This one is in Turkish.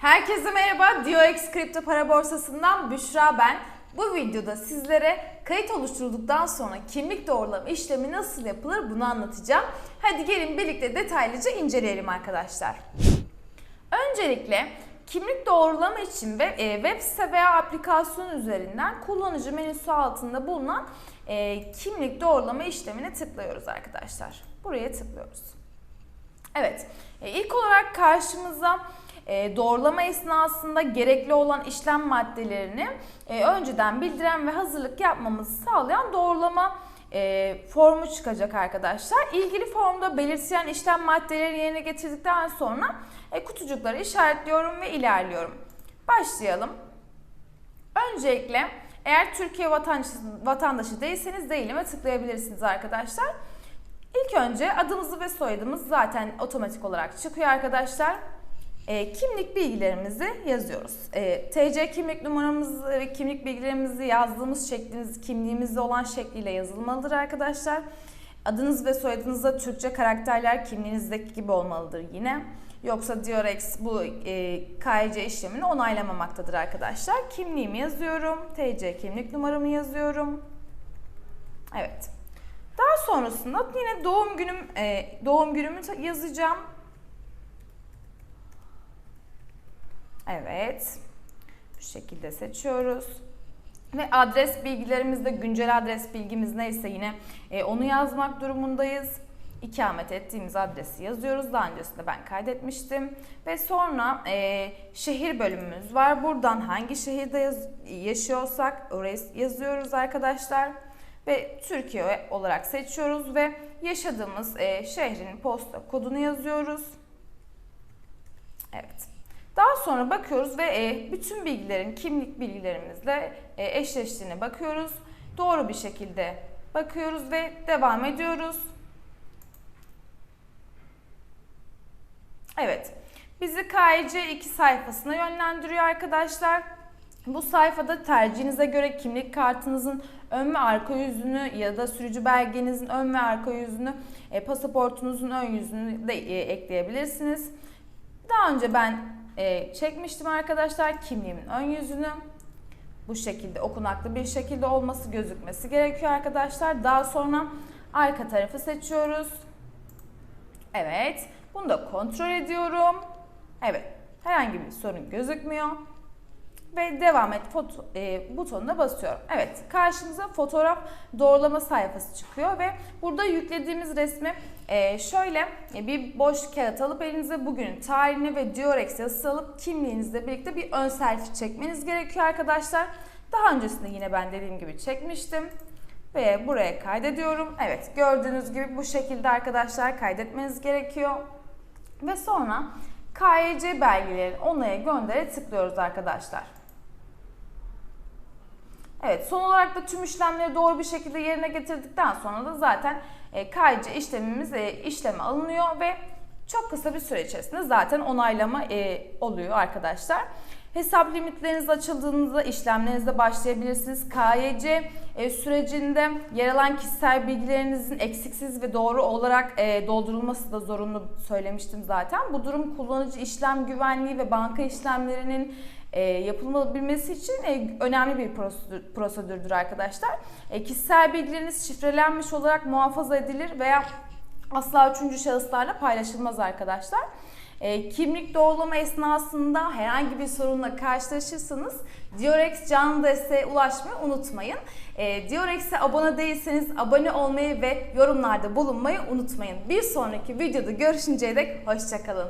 Herkese merhaba. DioX Kripto Para Borsası'ndan Büşra ben. Bu videoda sizlere kayıt oluşturulduktan sonra kimlik doğrulama işlemi nasıl yapılır bunu anlatacağım. Hadi gelin birlikte detaylıca inceleyelim arkadaşlar. Öncelikle kimlik doğrulama için web, e, web site veya aplikasyon üzerinden kullanıcı menüsü altında bulunan e, kimlik doğrulama işlemine tıklıyoruz arkadaşlar. Buraya tıklıyoruz. Evet, e, ilk olarak karşımıza e, doğrulama esnasında gerekli olan işlem maddelerini e, önceden bildiren ve hazırlık yapmamızı sağlayan doğrulama e, formu çıkacak arkadaşlar. İlgili formda belirtilen işlem maddelerini yerine getirdikten sonra e, kutucukları işaretliyorum ve ilerliyorum. Başlayalım. Öncelikle eğer Türkiye vatandaşı, vatandaşı değilseniz değilime tıklayabilirsiniz arkadaşlar. İlk önce adımızı ve soyadımız zaten otomatik olarak çıkıyor arkadaşlar. E, kimlik bilgilerimizi yazıyoruz. E, TC kimlik numaramızı ve kimlik bilgilerimizi yazdığımız şekliniz kimliğimizde olan şekliyle yazılmalıdır arkadaşlar. Adınız ve soyadınızda Türkçe karakterler kimliğinizdeki gibi olmalıdır yine. Yoksa Diorex bu e, KYC işlemini onaylamamaktadır arkadaşlar. Kimliğimi yazıyorum. TC kimlik numaramı yazıyorum. Evet. Daha sonrasında yine doğum günüm e, doğum günümü yazacağım. Evet. Bu şekilde seçiyoruz. Ve adres bilgilerimizde güncel adres bilgimiz neyse yine e, onu yazmak durumundayız. İkamet ettiğimiz adresi yazıyoruz. Daha öncesinde ben kaydetmiştim. Ve sonra e, şehir bölümümüz var. Buradan hangi şehirde yaz, yaşıyorsak orayı yazıyoruz arkadaşlar. Ve Türkiye olarak seçiyoruz ve yaşadığımız e, şehrin posta kodunu yazıyoruz. Sonra bakıyoruz ve e, bütün bilgilerin kimlik bilgilerimizle e, eşleştiğine bakıyoruz. Doğru bir şekilde bakıyoruz ve devam ediyoruz. Evet. Bizi KYC 2 sayfasına yönlendiriyor arkadaşlar. Bu sayfada tercihinize göre kimlik kartınızın ön ve arka yüzünü ya da sürücü belgenizin ön ve arka yüzünü, e, pasaportunuzun ön yüzünü de e, ekleyebilirsiniz. Daha önce ben e, çekmiştim arkadaşlar kimliğimin ön yüzünü. Bu şekilde okunaklı bir şekilde olması gözükmesi gerekiyor arkadaşlar. Daha sonra arka tarafı seçiyoruz. Evet. Bunu da kontrol ediyorum. Evet. Herhangi bir sorun gözükmüyor. Ve devam et foto, e, butonuna basıyorum. Evet karşımıza fotoğraf doğrulama sayfası çıkıyor ve burada yüklediğimiz resmi e, şöyle e, bir boş kağıt alıp elinize bugünün tarihini ve Diorex yazısı alıp kimliğinizle birlikte bir ön selfie çekmeniz gerekiyor arkadaşlar. Daha öncesinde yine ben dediğim gibi çekmiştim ve buraya kaydediyorum. Evet gördüğünüz gibi bu şekilde arkadaşlar kaydetmeniz gerekiyor. Ve sonra KYC belgelerini onaya göndere tıklıyoruz arkadaşlar. Evet son olarak da tüm işlemleri doğru bir şekilde yerine getirdikten sonra da zaten e, işlemimiz e, işleme alınıyor ve çok kısa bir süre içerisinde zaten onaylama e, oluyor arkadaşlar. Hesap limitleriniz açıldığınızda işlemlerinize başlayabilirsiniz. KYC e, sürecinde yer alan kişisel bilgilerinizin eksiksiz ve doğru olarak e, doldurulması da zorunlu söylemiştim zaten. Bu durum kullanıcı işlem güvenliği ve banka işlemlerinin e, yapılabilmesi için e, önemli bir prosedür, prosedürdür arkadaşlar. E, kişisel bilgileriniz şifrelenmiş olarak muhafaza edilir veya asla üçüncü şahıslarla paylaşılmaz arkadaşlar. E, kimlik doğrulama esnasında herhangi bir sorunla karşılaşırsanız Diorex canlı desteğe ulaşmayı unutmayın. E, Diorex'e abone değilseniz abone olmayı ve yorumlarda bulunmayı unutmayın. Bir sonraki videoda görüşünceye dek hoşçakalın.